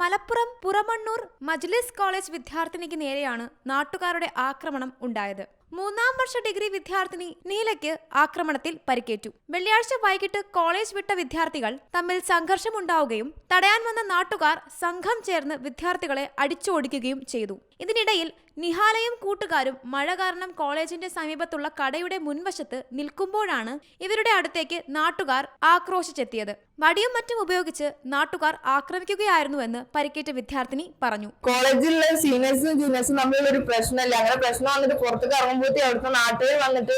മലപ്പുറം പുറമണ്ണൂർ മജ്ലിസ് കോളേജ് വിദ്യാർത്ഥിനിക്ക് നേരെയാണ് നാട്ടുകാരുടെ ആക്രമണം ഉണ്ടായത്. മൂന്നാം വർഷ ഡിഗ്രി വിദ്യാർത്ഥിനി നീലയ്ക്ക് ആക്രമണത്തിൽ പരിക്കേറ്റു. വെള്ളിയാഴ്ച വൈകിട്ട് കോളേജ് വിട്ട വിദ്യാർത്ഥികൾ തമ്മിൽ സംഘർഷമുണ്ടാവുകയും തടയാൻ വന്ന നാട്ടുകാർ സംഘം ചേർന്ന് വിദ്യാർത്ഥികളെ അടിച്ചോടിക്കുകയും ചെയ്തു. ഇതിനിടയിൽ നിഹാലയും കൂട്ടുകാരും മഴ കാരണം കോളേജിന്റെ സമീപത്തുള്ള കടയുടെ മുൻവശത്ത് നിൽക്കുമ്പോഴാണ് ഇവരുടെ അടുത്തേക്ക് നാട്ടുകാർ ആക്രോശിച്ചെത്തിയത്. വടിയും മറ്റും ഉപയോഗിച്ച് നാട്ടുകാർ ആക്രമിക്കുകയായിരുന്നുവെന്ന് പരിക്കേറ്റ വിദ്യാർത്ഥിനി പറഞ്ഞു. കോളേജിലെ സീനിയേഴ്സും ജൂനിയേഴ്സും തമ്മിലുള്ള ഒരു പ്രശ്നമല്ല? അങ്ങനെ പ്രശ്നം വന്നിട്ട് പുറത്തേക്ക് ഇറങ്ങുമ്പോഴത്തേ അവിടുത്തെ നാട്ടുകാർ വന്നിട്ട്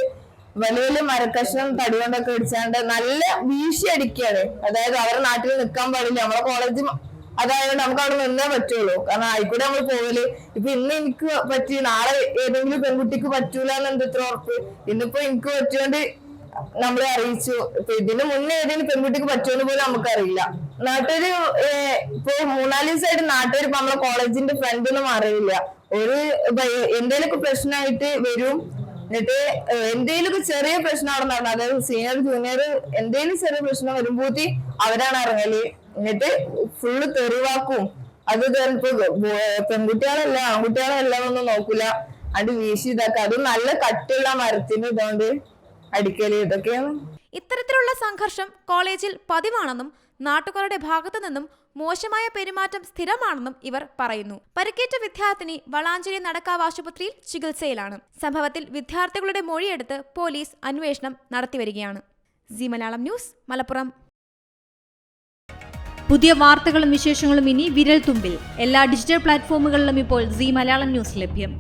വലിയ വലിയ മരക്കഷ്ണം തടി കൊണ്ടൊക്കെ ഇടിച്ചാണ്ട് നല്ല വീശി അടിക്കുകയാണ് അതായത് അവരുടെ നാട്ടിൽ നിൽക്കാൻ പാടില്ല. നമ്മളെ കോളേജ് അതായത് നമുക്ക് അവിടെ നിന്നേ പറ്റുള്ളൂ. കാരണം ആയിക്കൂടെ നമ്മൾ പോകൽ ഇപ്പൊ ഇന്ന് എനിക്ക് പറ്റി നാളെ ഏതെങ്കിലും പെൺകുട്ടിക്ക് പറ്റൂല എന്നെന്ത് ഇത്ര ഉറപ്പ്? ഇന്നിപ്പോ എനിക്ക് പറ്റിയോണ്ട് നമ്മളെ അറിയിച്ചു. ഇപ്പൊ ഇതിന് മുന്നേ ഏതെങ്കിലും പെൺകുട്ടിക്ക് പറ്റുമെന്ന് പോലും നമുക്കറിയില്ല. നാട്ടുകാര് ഇപ്പൊ മൂന്നാൽ ദിവസമായിട്ട് നാട്ടുകാർ ഇപ്പൊ നമ്മളെ കോളേജിന്റെ ഫ്രണ്ട് ഒന്നും അറിയില്ല ഒരു എന്തേലൊക്കെ പ്രശ്നമായിട്ട് വരും. എന്നിട്ട് എന്തേലൊക്കെ ചെറിയ പ്രശ്നം അവിടെ നടന്നു അതായത് സീനിയർ ജൂനിയർ എന്തേലും ചെറിയ പ്രശ്നം വരുമ്പോത്തി അവരാണ് ഇറങ്ങൽ. എന്നിട്ട് ഫുള്ള് തെറിവാക്കും. അത് ചിലപ്പോ പെൺകുട്ടികളല്ല ആൺകുട്ടികളല്ല ഒന്നും നോക്കൂല. അത് വീശി ഇതാക്കുക അത് നല്ല കട്ടിയുള്ള മരത്തിന് ഇതുകൊണ്ട് അടിക്കൽ. ഇതൊക്കെയാണ്. ഇത്തരത്തിലുള്ള സംഘർഷം കോളേജിൽ പതിവാണെന്നും നാട്ടുകാരുടെ ഭാഗത്തു നിന്നും മോശമായ പെരുമാറ്റം സ്ഥിരമാണെന്നും ഇവർ പറയുന്നു. പരിക്കേറ്റ വിദ്യാർത്ഥിനി വളാഞ്ചേരി നടക്കാവ് ആശുപത്രിയിൽ ചികിത്സയിലാണ്. സംഭവത്തിൽ വിദ്യാർത്ഥികളുടെ മൊഴിയെടുത്ത് പോലീസ് അന്വേഷണം നടത്തിവരികയാണ്. Zee Malayalam news Malappuram. പുതിയ വാർത്തകളും വിശേഷങ്ങളും ഇനി വിരൽ തുമ്പിൽ എല്ലാ ഡിജിറ്റൽ പ്ലാറ്റ്ഫോമുകളിലും ഇപ്പോൾ സി മലയാളം ന്യൂസ് ലഭ്യം.